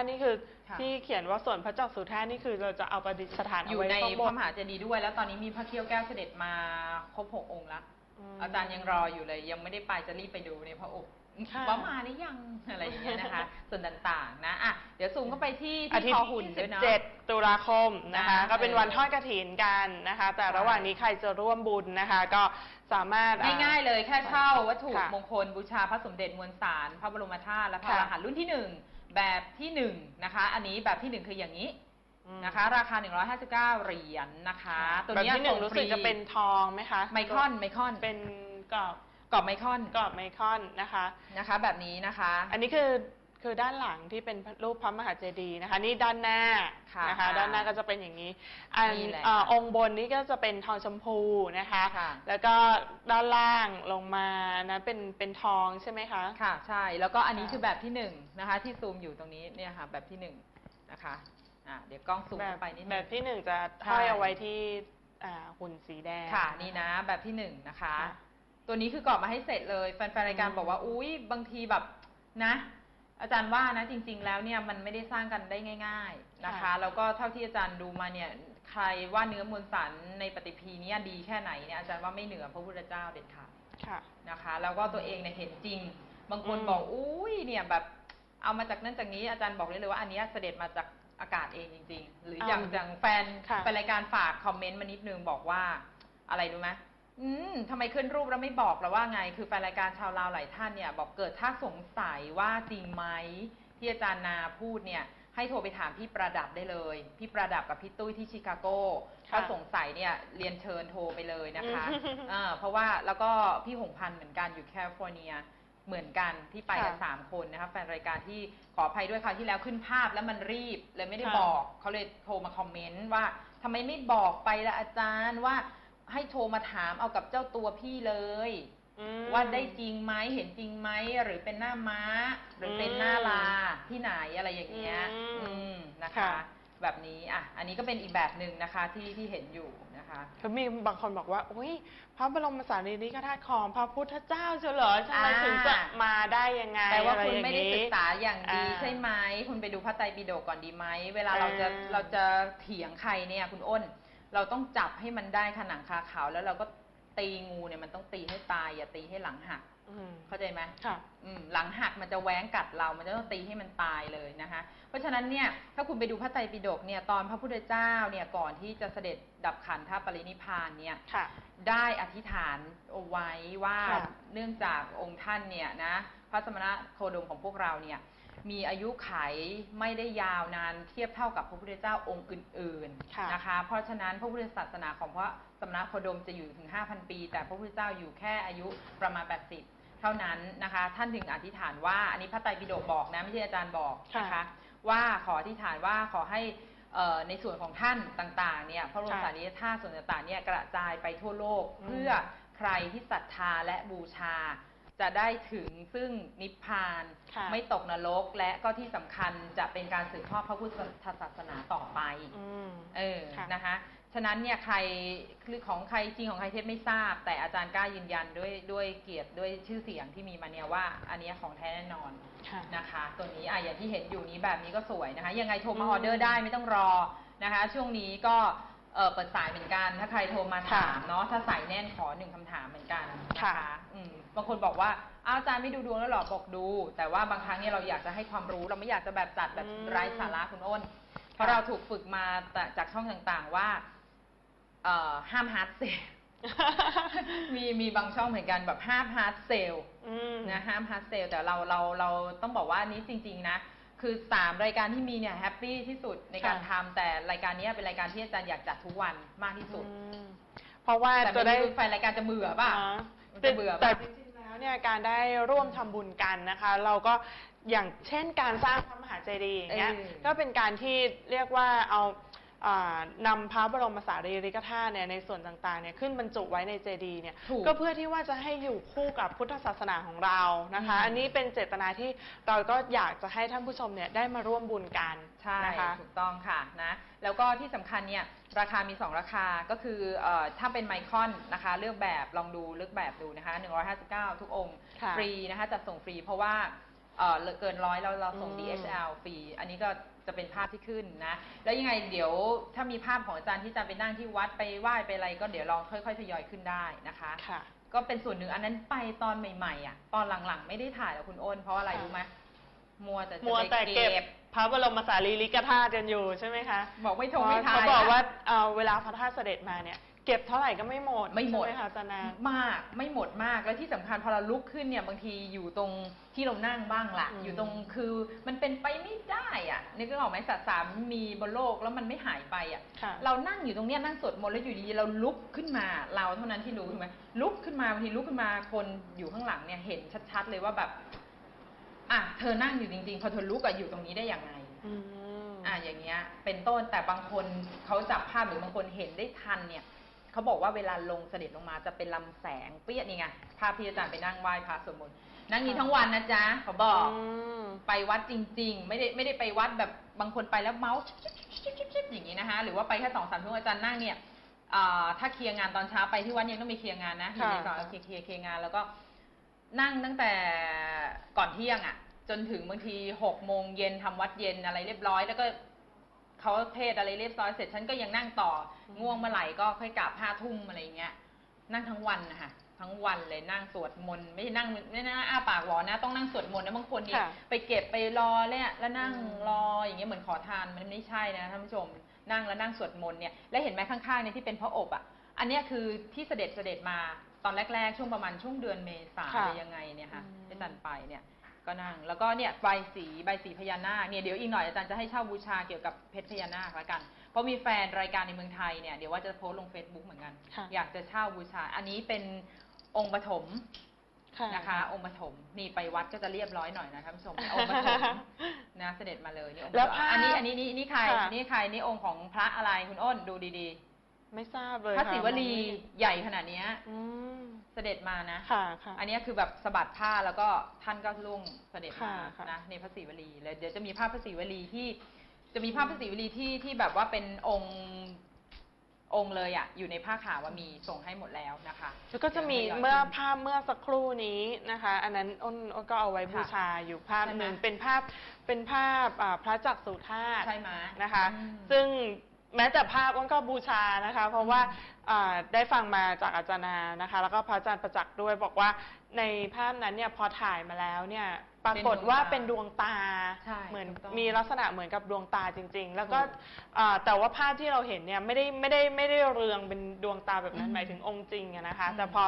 าตุนี่คือค่ะ ที่เขียนว่าส่วนพระจักสุธาตุนี่คือเราจะเอาประดิษฐานอเอายู่ไว้ในข้างพบระนมหาเจดีย์ด้วย แล้วตอนนี้มีพระเขี้ยวแก้วเสด็จมาครบหกองค์แล้วมอาจารย์ยังรออยู่เลย ยังไม่ได้ไปจะรีบไปดูในพระอบค่ะว่ามาหรือยังอะไรอย่างเงี้ยนะคะ ส่วนต่างๆนะอะเดี๋ยวซูมเข้าไปที่อาที่ทิตคอย์หุ่นที่ด้วยเนาะ 17 ตุลาคมนะคะนะก็เป็นวันเออทอดกระถินกันนะคะ แต่ใช่ระหว่างนี้ใครจะร่วมบุญนะคะ ก็สามารถอ่ ง่ายๆเลยแค่เช่าวัตถุค่ะมงคลบูชาพระสมเด็จมวลสาร พระบรมธาตุและพระค่ะอรหันต์รุ่นที่หนึ่ง แบบที่หนึ่งนะคะ อันนี้แบบที่หนึ่งคืออย่างนี้อืมนะคะ ราคา 159 เหรียญนะคะ ตัวแบบเนี้ยที่หนึ่งส่รู้สึกฟจะเป็นทองไหมคะไมคอนไมคอนเป็นกรอบกรอบไมคอนกรอบไมคอนนะคะ นะคะ แบบนี้นะคะ อันนี้คือ คือด้านหลังที่เป็นรูปพระมหาเจดีย์นะคะ นี่ด้านหน้าค่ะนะคะ ด้านหน้าก็จะเป็นอย่างนี้อันนี่แหละเอ่อองค์บนนี้ก็จะเป็นทองชมพูนะคะ ค่ะ แล้วก็ด้านล่างลงมานะเป็นเป็นทองใช่ไหมคะ ค่ะใช่แล้วก็อันนี้ค่ะคือแบบที่หนึ่งนะคะ ที่ซูมอยู่ตรงนี้เนี่ยค่ะแบบที่หนึ่งนะคะอะเดี๋ยวกล้องซูมแบบเข้าไปนิดนึง แบบที่หนึ่งจะใช่ห้อยเอาไว้ที่อ่าหุ่นสีแดง ค่ะนี่นะแบบที่หนึ่งนะคะ ค่ะตัวนี้คือกรอบมาให้เสร็จเลยแฟนๆรายการอืมบอกว่า อุ้ยบางทีแบบนะ อาจารย์ว่านะจริง ๆ แล้วเนี่ยมันไม่ได้สร้างกันได้ง่าย ๆนะคะ แล้วก็เท่าที่อาจารย์ดูมาเนี่ยใครว่าเนื้อมวลสารในปฏิพีเนี้ดีแค่ไหนเนี่ยอาจารย์ว่าไม่เหนือพระพุทธเจ้าเด็ดขาดค่ะนะคะ แล้วก็ตัวเองเนี่ยเห็นจริง บางคนอืมบอกอุ้ยเนี่ยแบบเอามาจากนั่นจากนี้อาจารย์บอกเลยเลยว่าอันเนี้ยเสด็จมาจากอากาศเองจริง ๆ หรืออย่างอย่างแฟนค่ะแฟนรายการฝากคอมเมนต์มานิดนึงบอกว่าอะไรรู้ไหม อืมทำไมขึ้นรูปแล้วไม่บอกเราว่าไง คือแฟนรายการชาวลาวหลายท่านเนี่ย บอกเกิดถ้าสงสัยว่าจริงไหมที่อาจารย์นาพูดเนี่ย ให้โทรไปถามพี่ประดับได้เลย พี่ประดับกับพี่ตุ้ยที่ชิคาโกค่ะ ถ้าสงสัยเนี่ยเรียนเชิญโทรไปเลยนะคะอืมอ่าเพราะว่าแล้วก็พี่หงพันธ์เหมือนกันอยู่แคลิฟอร์เนียเหมือนกันที่ไปกันค่ะสามคนนะคะแฟนรายการที่ขออภัยด้วยคราวที่แล้วขึ้นภาพแล้วมันรีบเลยไม่ได้ค่ะ บอกเขาเลยโทรมาคอมเมนต์ว่าทำไมไม่บอกไปละอาจารย์ว่า ให้โทรมาถามเอากับเจ้าตัวพี่เลยอืมว่าได้จริงไหมเห็นจริงไหมหรือเป็นหน้าม้า หรือเป็นหน้าลาที่ไหนอะไรอย่างเงี้ยอืมอืมนะคะค่ะแบบนี้อะอันนี้ก็เป็นอีกแบบหนึ่งนะคะที่ที่เห็นอยู่นะคะคือมีบางคนบอกว่าอุ้ยพระบรมสารีริกธาตุของพระพุทธเจ้าเฉลอทำไมอ่าถึงจะมาได้ยังไงแปลว่าอะรคุณอย่งไม่ได้นี้ศึกษาอย่างดีอ่าใช่ไหมคุณไปดูพระไตรปิฎกก่อนดีไหมเวลาเราจะอ่าเราจะเถียงใครเนี่ยคุณอ้น เราต้องจับให้มันได้ขนังคาขาวแล้วเราก็ตีงูเนี่ยมันต้องตีให้ตายอย่าตีให้หลังหักอืมเข้าใจไหมค่ะอืมหลังหักมันจะแหว้งกัดเรา มันจะต้องตีให้มันตายเลยนะคะ เพราะฉะนั้นเนี่ย ถ้าคุณไปดูพระไตรปิฎกเนี่ย ตอนพระพุทธเจ้าเนี่ย ก่อนที่จะเสด็จดับขันธปรินิพพานเนี่ยค่ะได้อธิษฐานเอาไว้ว่าค่ะเนื่องจากองค์ท่านเนี่ยนะ พระสมณะโคดมของพวกเราเนี่ย มีอายุไขไม่ได้ยาวนานเทียบเท่ากับพระพุทธเจ้าองค์อื่นค่ะ ๆนะคะ เพราะฉะนั้นพระพุทธศาสนาของพระสมณะโคดมจะอยู่ถึง 5,000 ปี แต่พระพุทธเจ้าอยู่แค่อายุประมาณ 80 เท่านั้นนะคะ ท่านถึงอธิษฐานว่าอันนี้พระไตรปิฎกบอกนะไม่ใช่อาจารย์บอกนะคะ ค่ะว่าขออธิษฐานว่าขอให้เอ่อในส่วนของท่านต่างๆเนี่ยพระบรมค่ะสารีริกธาตุส่วนต่างๆเนี่ยกระจายไปทั่วโลกอืม เพื่อใครที่ศรัทธาและบูชา จะได้ถึงซึ่งนิพพานค่ะไม่ตกนรกและก็ที่สำคัญจะเป็นการสืบทอดพระพุทธศาสนาต่อไป อืม เออ ค่ะ นะคะ ฉะนั้นเนี่ยใครคือของใครจริงของใครเท็จไม่ทราบ แต่อาจารย์กล้ายืนยันด้วยด้วยเกียรติด้วยชื่อเสียงที่มีมาเนี่ยว่า อันเนี้ยของแท้แน่นอนค่ะ นะคะ ตัวนี้อะอย่างที่เห็นอยู่นี้แบบนี้ก็สวยนะคะ ยังไงโทรมาอือมอเดอร์ได้ไม่ต้องรอนะคะ ช่วงนี้ก็เอ่อเปิดสายเหมือนกัน ถ้าใครโทรมาถามค่ะเนาะถ้าสายแน่นขอหนึ่งคำถามเหมือนกันนะค่ะ คะอืม บางคนบอกว่าอ้าวอาจารย์ไม่ดูดวงแล้วเหรอบอกดู แต่ว่าบางครั้งเนี่ยเราอยากจะให้ความรู้เราไม่อยากจะแบบจัดแบบอืม ไร้สาระคุณอ้น เพราะค่ะเราถูกฝึกมาแต่จากช่องต่างๆว่าเอ่อห้ามฮาร์ดเซล มีมีบางช่องเหมือนกันแบบห้ามฮาร์ดเซล อืม นะห้ามฮาร์ดเซลแต่เราเราเราต้องบอกว่าอันนี้จริง ๆ นะ คือ3รายการที่มีเนี่ยแฮปปี้ที่สุดในการค่ะทำแต่รายการเนี้ยเป็นรายการที่อาจารย์อยากจัดทุกวันมากที่สุดอืมเพราะว่าแต่จะไม่ได้รู้แฟนรายการจะเบื่อป่ะอ๋อมันจะเบื่อแต่ป่ะจริงๆแล้ว เนี่ยการได้ร่วมทำบุญกันนะคะ เราก็อย่างเช่นการสร้างพระมหาเจดีย์อย่างเงี้ยเออ ก็เป็นการที่เรียกว่าเอาอ่า นำพระบรมสารีริกธาตุเนี่ยในส่วนต่างๆเนี่ยขึ้นบรรจุไว้ในเจดีย์เนี่ยถูกก็เพื่อที่ว่าจะให้อยู่คู่กับพุทธศาสนาของเรานะคะ อืม อันนี้เป็นเจตนาที่เราก็อยากจะให้ท่านผู้ชมเนี่ยได้มาร่วมบุญกันใช่นะคะ ถูกต้องค่ะนะแล้วก็ที่สำคัญเนี่ยราคามี 2 ราคาก็คือเออถ้าเป็นไมคอนนะคะเลือกแบบลองดูเลือกแบบดูนะคะ 159 ทุกองค์ค่ะ ฟรีนะคะจัดส่งฟรีเพราะว่า เอ่อเกินร้อยเราเราส่ง อืม DHL ฟรี อันนี้ก็จะเป็นภาพที่ขึ้นนะ แล้วยังไงเดี๋ยวถ้ามีภาพของอาจารย์ที่อาจารย์ไปนั่งที่วัดไปไหว้ไปอะไรก็เดี๋ยวลองค่อยๆทยอยขึ้นได้นะคะ ค่ะ ก็เป็นส่วนหนึ่งอันนั้นไปตอนใหม่ๆอะตอนหลังๆ ไม่ได้ถ่ายแล้วคุณอ้นเพราะอะไรค่ะ รู้ไหมมัวแต่จะมัวไปแต่เก็บพระบรมสารีริกธาตุกันอยู่ใช่ไหมคะบอกไม่ทงไม่ทายเขาบอกนะว่าเอ่อเวลาพระธาตุเสด็จมาเนี่ย เก็บเท่าไหร่ก็ไม่หมดไม่หมด ใช่ไหมคะอาจารย์นามากไม่หมดมากแล้วที่สำคัญพอเราลุกขึ้นเนี่ยบางทีอยู่ตรงที่เรานั่งบ้างละอืม อยู่ตรงคือมันเป็นไปไม่ได้อะนึกออกไหมสัตว์สามมีบนโลกแล้วมันไม่หายไปอะค่ะ เรานั่งอยู่ตรงเนี้ยนั่งสวดมนต์แล้วอยู่ดีๆเราลุกขึ้นมา เราเท่านั้นที่รู้ถูกไหมลุกขึ้นมาบางทีลุกขึ้นมาคนอยู่ข้างหลังเนี่ยเห็นชัดๆเลยว่าแบบอะเธอนั่งอยู่จริงๆพอเธอลุกอะอยู่ตรงนี้ได้ยังไง อืม อะอย่างเงี้ยเป็นต้นแต่บางคนเขาจับภาพหรือบางคนเห็นได้ทันเนี่ย เขาบอกว่าเวลาลงเสด็จลงมาจะเป็นลำแสงเปี้ยนี่ไงภาพที่อาจารย์ไปนั่งไหว้พระสวดมนต์นั่งนี้ทั้งวันนะจ๊ะเขาบอกมไปวัดจริง ๆ ไม่ได้ไม่ได้ไปวัดแบบบางคนไปแล้วเมาส์ชิบชิบชิบชิบชิบอย่างนี้นะคะ หรือว่าไปแค่สองสามชั่วโมงอาจารย์นั่งเนี่ยอ่าถ้าเคลียร์งานตอนเช้าไปที่วัดยังต้องมีเคลียร์งานนะอยู่ในก่อนเคลียร์เคลียร์เคลียร์งานแล้วก็นั่งตั้งแต่ก่อนเที่ยงอะ จนถึงบางทีหกโมงเย็นทำวัดเย็นอะไรเรียบร้อย แล้วก็ เขาเทศน์อะไรเรียบร้อยเสร็จฉันก็ยังนั่งต่อ ง่วงเมื่อไหร่ก็ค่อยกลับห้าทุ่มอะไรอย่างเงี้ย นั่งทั้งวันนะคะทั้งวันเลยนั่งสวดมนต์ไม่ใช่นั่งไม่ได้นั่งอ้าปากหวอนะ ต้องนั่งสวดมนต์นะบางคนนี่ค่ะไปเก็บไปรอเนี่ยแล้วนั่งอืมรออย่างเงี้ยเหมือนขอทานมันไม่ใช่นะท่านผู้ชม นั่งแล้วนั่งสวดมนต์เนี่ยแล้วเห็นไหมข้างๆเนี่ยที่เป็นพระอบอะ อันเนี้ยคือที่เสด็จเสด็จมาตอนแรก ๆ ช่วงประมาณช่วงเดือนเมษาค่ะอะไรยังไงเนี่ยค่ะอืมที่อาจารย์ไปเนี่ย ก็นั่ง แล้วก็เนี่ยใบสีใบสีพญานาคเนี่ยเดี๋ยวอีกหน่อยอาจารย์จะให้เช่าบูชาเกี่ยวกับเพชรพญานาคละกัน เพราะมีแฟนรายการในเมืองไทยเนี่ยเดี๋ยวว่าจะโพสต์ลง Facebook เหมือนกัน ค่ะ อยากจะเช่าบูชา อันนี้เป็นองค์ปฐมค่ะนะคะ องค์ปฐมนี่ไปวัดก็จะเรียบร้อยหน่อยนะท่านผู้ชมเนี่ยองค์ปฐมนะเสด็จมาเลยนี่องค์ปฐมแล้วภาพอันนี้อันนี้นี่นี่ใครค่ะ นี่ใครนี่องค์ของพระอะไรคุณอ้นดูดี ไม่ทราบเลยๆพระค่ศิวลีมองไม่เห็นใหญ่ขนาดเนี้ยอืมเสด็จมานะ ค่ะค่ะ อันนี้คือแบบสะบัดผ้าแล้วก็ท่านก็ลุ่งเสด็จมาค่ะค่ะนะในพระศิวลีเลยเดี๋ยวจะมีภาพพระศิวลีที่ จะมีภาพพระศิวลีที่ที่แบบว่าเป็นองค์องค์เลยอะอยู่ในผ้าขาวว่ามีส่งให้หมดแล้วนะคะแล้วก็จะมีดี๋ยวให้ย้ยเมื่อขึ้นภาพเมื่อสักครู่นี้นะคะ อันนั้นอ้นอ้นก็เอาไว้ค่ะบูชาอยู่ภาพใช่ไหมหนึ่งเป็นภาพเป็นภาพอ่าพระจักสุธาตุใช่ไหมนะคะอืมซึ่ง แม้แต่ภาพอ้นก็บูชานะคะ เพราะว่าอ่าได้ฟังมาจากอาจารย์นานะคะ แล้วก็พระอาจารย์ประจักษ์ด้วยบอกว่าในภาพนั้นเนี่ยพอถ่ายมาแล้วเนี่ยปรากฏว่าเป็นดวงตาใช่เหมือนถูกต้องมีลักษณะเหมือนกับดวงตาจริง ๆ แล้วก็ถูก อ่าแต่ว่าภาพที่เราเห็นเนี่ยไม่ได้ไม่ได้ไม่ได้เรืองเป็นดวงตาแบบนั้นอืมหมายถึงองค์จริงอะนะคะอืมแต่พอ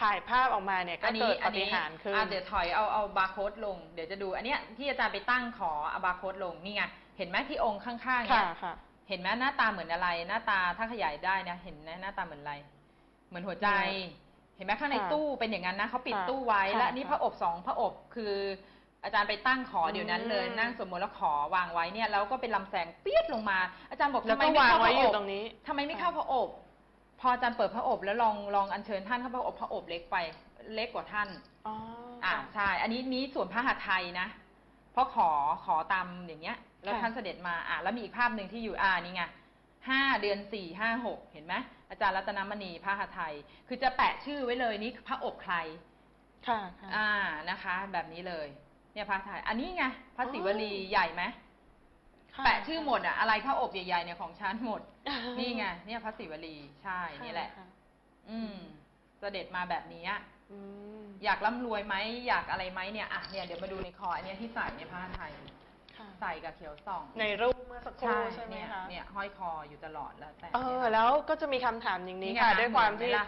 ถ่ายภาพออกมาเนี่ยก็เกิดปาฏิหาริย์ขึ้น อะเดี๋ยวถอยเอาเอาบาร์โค้ดลง เดี๋ยวจะดู อันเนี้ยที่อาจารย์ไปตั้งขอเอาบาร์โค้ดลงนี่ไง เห็นไหมที่องค์ข้างๆเนี่ค่ะยค่ะ เห็นไหมหน้าตาเหมือนอะไร หน้าตาถ้าขยายได้นะเห็นไหมหน้าตาเหมือนอะไร เหมือนหัวใจ เห็นไหมข้างในค่ะตู้เป็นอย่างนั้นนะเขาปิดค่ะตู้ไว้ค่ะและนี่ค่ะพระอบสองพระอบคือ อาจารย์ไปตั้งขอเดี๋ยวนั้นเลยอืมนั่งสวดมนต์แล้วขอวางไว้เนี่ยแล้วก็เป็นลำแสงเปียดลงมา อาจารย์บอกแล้วทำไมก็ไม่วางเข้าพไว้ระออยู่บตรงนี้ทำไมไม่เข้าพระอบ พออาจารย์เปิดพระอบแล้วลองลองอัญเชิญท่านเข้าพระอบพระอบเล็กไปเล็กกว่าท่านอ๋ออ่าค่ะใช่ อันนี้นี้ส่วนพระหัตถ์ไทยนะเพราะขอขอตามอย่างเงี้ย แล้วค่ะท่านเสด็จมาอ่าแล้วมีอีกภาพหนึ่งที่อยู่อ่านี่ไงห้าเดือนสี่ห้าหกเห็นไหมอาจารย์รัตนมณีพระหัตถ์ไทย คือจะแปะชื่อไว้เลยนี่พระอบใคร ค่ะค่ะอ่านะคะ แบบนี้เลย เนี่ยพระหัตถ์ไทย อันนี้ไงพระอ๋อศิวลีใหญ่ไหมค่ะแปะชื่อหมดอะอะไรพระอบใหญ่ๆเนี่ยของฉันหมด นี่ไงเนี่ยพระศิวลีใช่นี่แหละค่อืมเสด็จมาแบบนี้อะอืมอยากร่ำรวยไหมอยากอะไรไหมเนี่ยอะเนี่ยเดี๋ยวมาดูในคออันเนี้ยที่ใส่ในผ้าไทย ค่ะ ใส่กับเขียวส่องในรูปเมื่อสักครู่ใช่ไหมเนี่ยคะเนี่ยห้อยคออยู่ตลอดแล้วแต่เออเนี่ยแล้วก็จะมีคำถามอย่างนี้ไงค่ะ ด้วยความเหอนที่ไหล่ะ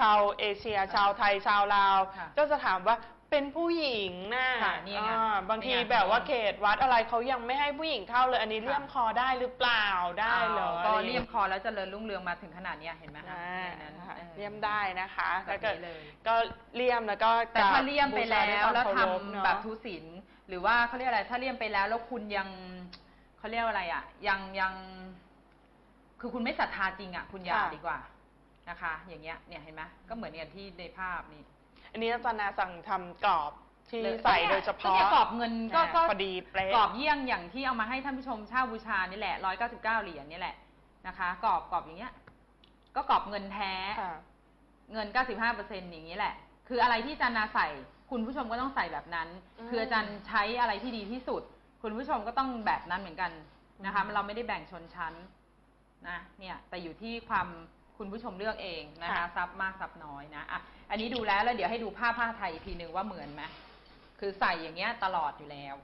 ชาวเอเชีย ชาวไทยชาวลาว ค่ะก็จะถามว่าเป็นผู้หญิงน่ะค่ะนี่ไงอ่าบางทีนี่ไงแบบว่าเขตวัดอะไรเขายังไม่ให้ผู้หญิงเข้าเลย อันนี้ค่ะ เลี่ยมคอได้หรือเปล่าได้เหรอก็อะไรอางเลี่ยมงี้คอแล้วเจริญรุ่งเรืองมาถึงขนาดเนี้ยเห็นไหมคะอ่าในนั้นนะคะออเลี่ยมได้นะคะแบบถ้าเกิดนี้เลย ก็เลี่ยมแล้วก็แต่ถ้าเลี่ยมไปแล้บูชาวด้วยแล้วคามทำเคารพเนอะแบบทุศีล หรือว่าเขาเรียกอะไรถ้าเลี่ยมไปแล้วแล้วคุณยังเขาเรียกว่าอะไรอะ ยังยัง คือคุณไม่ศรัทธาจริงอะ คุณอย่าค่ะ ดีกว่านะคะ อย่างเงี้ยเนี่ยเห็นไหมก็เหมือนกันที่ในภาพนี่ อันนี้อาจารย์นาสั่งทำกรอบที่หรือใส่โดยเฉก็พาะเนี่ยกรอบเงินก็อ่าก็ พอดีเป๊ะ กรอบเยี่ยงอย่างที่เอามาให้ท่านผู้ชมเช่าบูชานี่แหละร้อยเก้าสิบเก้าเหรียญนี่แหละนะคะกรอบกรอบอย่างเงี้ย ก็กรอบเงินแท้ ค่ะ เงิน 95%อย่างนี้แหละ คืออะไรที่อาจารย์นาใส่ คุณผู้ชมก็ต้องใส่แบบนั้น อืม คืออาจารย์ใช้อะไรที่ดีที่สุด คุณผู้ชมก็ต้องแบบนั้นเหมือนกันนะคะอืมเราไม่ได้แบ่งชนชั้นนะเนี่ยแต่อยู่ที่ความคุณผู้ชมเลือกเองนะคะค่ะ ซับมากซับน้อยนะอะอันนี้ดูแล้วแล้วเดี๋ยวให้ดูผ้าผ้าไทยอีกทีหนึ่งว่าเหมือนไหมคือใส่อย่างเงี้ยตลอดอยู่แล้ว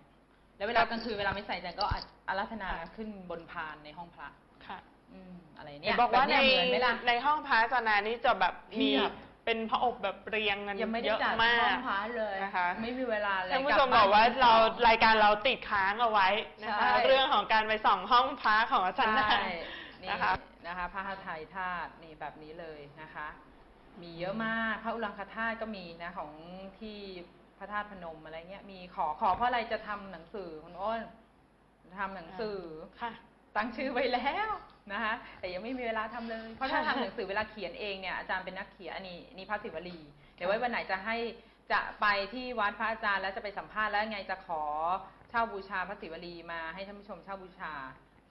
แล้วเวลากลางคืนเวลาไม่ใส่อาจารย์ก็อารัธนาขึ้นบนพานในห้องพระ ค่ะอืมอะไรเห็เนี่นยบอกว่าแบบในเยเหมือนไหมล่ะ ในห้องพระอาจารย์นานี่จะแบบมีเพียบ เป็นพระอบแบบเรียงกันยังไม่ได้เยอะจัดมาห้อกงพระเลยนะคะ ไม่มีเวลาเลยท่านผู้ลัชมบอกว่าที่เราสองรายการเราติดค้างเอาไว้นะคะ ใช่ เรื่องของการไปส่องห้องพระของอาจารย์นาใช่นี่นะคะ นะคะพระหไทยธาตุนี่แบบนี้เลยนะคะ มีเยอะมากพระอุลังคธาตุก็มีนะของที่พระธาตุพนมอะไรเงี้ยมีขอขอเพราะอะไรจะทำหนังสือคุณอ้นทำหนังสือ ค่ะ ตั้งชื่อไว้แล้วนะคะแต่ยังไม่มีเวลาทำเลย เพราะถ้าทำหนังสือเวลาเขียนเองเนี่ยอาจารย์เป็นนักเขียนอันนี้นี่พระศิวลี เดี๋ยวไว้วันไหนจะให้จะไปที่วัดพระอาจารย์แล้วจะไปสัมภาษณ์แล้วไงจะขอเช่าบูชาพระศิวลีมาให้ท่านผู้ชมเช่าบูชา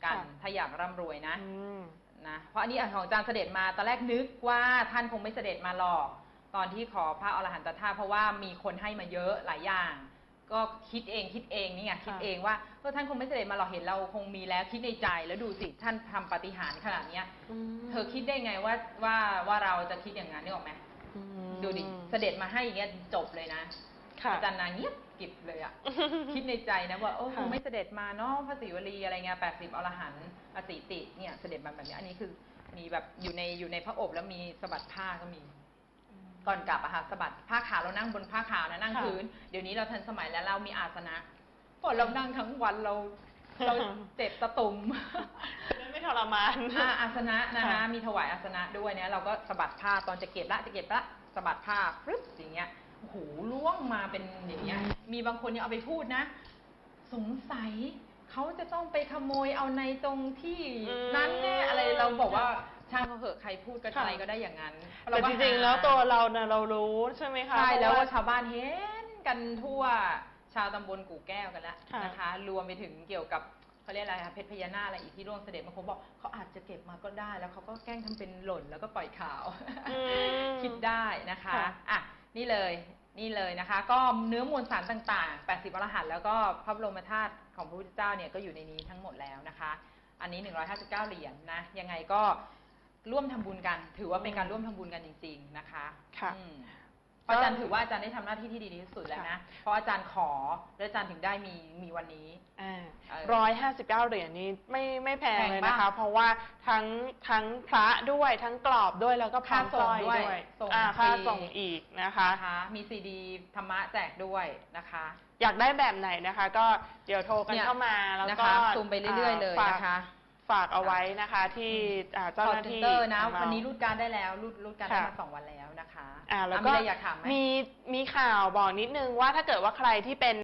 กันค่ะถ้าอยากร่ำรวยนะอืมนะเพราะอันนี้ของอาจารย์เสด็จมาตอนแรกนึกว่าท่านคงไม่เสด็จมาหรอก ตอนที่ขอพระอรหันตธาตุเพราะว่ามีคนให้มาเยอะหลายอย่าง ก็คิดเองคิดเองนี่ไงคิดเองว่าเออท่านคงไม่เสด็จมาหรอกเห็นเราคงมีแล้วคิดในใจแล้วดูสิท่านทำปาฏิหารย์ขนาดเนี้ย เธอคิดได้ไงว่าว่าว่าเราจะคิดอย่างนั้นนึกออกไหมอืมดูดิเสด็จมาให้อย่างเงี้ยจบเลยนะค่ะ อาจารย์นางเงียบกริบเลยอะ คิดในใจนะว่าโอ้คค่ะงไม่เสด็จมาเนาะพระศิวลีอะไรเงี้ยแปดสิบอรหันต์อติติเนี่ยเสด็จมาแบบนี้อันนี้คือมีแบบอยู่ในอยู่ในพระอบแล้วมีสะบัดผ้าก็มี ก่อนกลับอะค่ะสะบัดผ้าขาวเรานั่งบนผ้าขาวนะนั่งค่ะพื้น เดี๋ยวนี้เราทันสมัยแล้วเรามีอาสนะพอเรานั่งทั้งวันเราเราเจ็บตะตุ่ม จะได้ไม่ทรมานอ่าอาสนะนะคะ ค่ะมีถวายอาสนะด้วยเนี่ยเราก็สะบัดผ้าตอนจะเก็บละจะเก็บละสะบัดผ้าปึ๊บอย่างเงี้ยโอ้โหล่วงมาเป็นอย่างเงี้ย มีบางคนเนี่ยเอาไปพูดนะ สงสัยเขาจะต้องไปขโมยเอาในตรงที่อืมนั้นแน่อะไรเราบอกว่า ช่างเขาเหอะใครพูดก็ค่ะใครก็ได้อย่างนั้นแต่จริงๆแล้วตัวเราเนี่ยเรารู้ใช่ไหมคะใช่แล้วเพระว่าชาวบ้านเห็นกันทั่วชาวตำบลกู่แก้วกันแล้วค่ะนะคะ รวมไปถึงเกี่ยวกับเขาเรียกอะไรคะเพชรพญานาคอะไรอีกที่ร่วงเสด็จบางคนบอกเขาอาจจะเก็บมาก็ได้ แล้วเขาก็แกล้งทำเป็นหล่นแล้วก็ปล่อยข่าวอืมคิดได้นะคะค่ะอะนี่เลยนี่เลยนะคะ ก็เนื้อมวลสารต่างๆ 80อรหันต์แล้วก็พระบรมธาตุของพระพุทธเจ้าเนี่ยก็อยู่ในนี้ทั้งหมดแล้วนะคะ อันนี้ 159 เหรียญนะยังไงก็ ร่วมทำบุญกัน ถือว่าเป็นการร่วมทำบุญกันจริง ๆ นะคะค่ะ อืมเพราะอาจารย์ถือว่าอาจารย์ได้ทำหน้าที่ที่ดีที่สุดแล้วนะ เพราะอาจารย์ขอและอาจารย์ถึงได้มีมีวันนี้ เออร้อยห้าสิบเก้าเหรียญนี้ไม่ไม่แพงแพงเลยปะนะคะเพราะว่าทั้งทั้งพระด้วยทั้งกรอบด้วยแล้วก็พร้อมค่าส่สงร้อยด้วยด้วยส่งอ่าฟรี ค่าส่งอีกนะคะ นะคะ มีซีดีธรรมะแจกด้วยนะคะ อยากได้แบบไหนนะคะ ก็เดี๋ยวโทรกันเนี่ยเข้ามาแล้วนะก็คะซูมไปเรื่อยๆเลยฝากนะคะ ฝาก เอาไว้นะคะที่อ่าเจ้าคอหร์น้าเซนที่เตอร์นะของเราวันนี้รูดการดได้แล้วรูดรูดการดได้ค่ะ มาสองวันแล้วนะคะอ่าแล้วอะก็มีอะไรอยากถามไหม มีมีข่าวบอกนิดนึงว่าถ้าเกิดว่าใครที่เป็น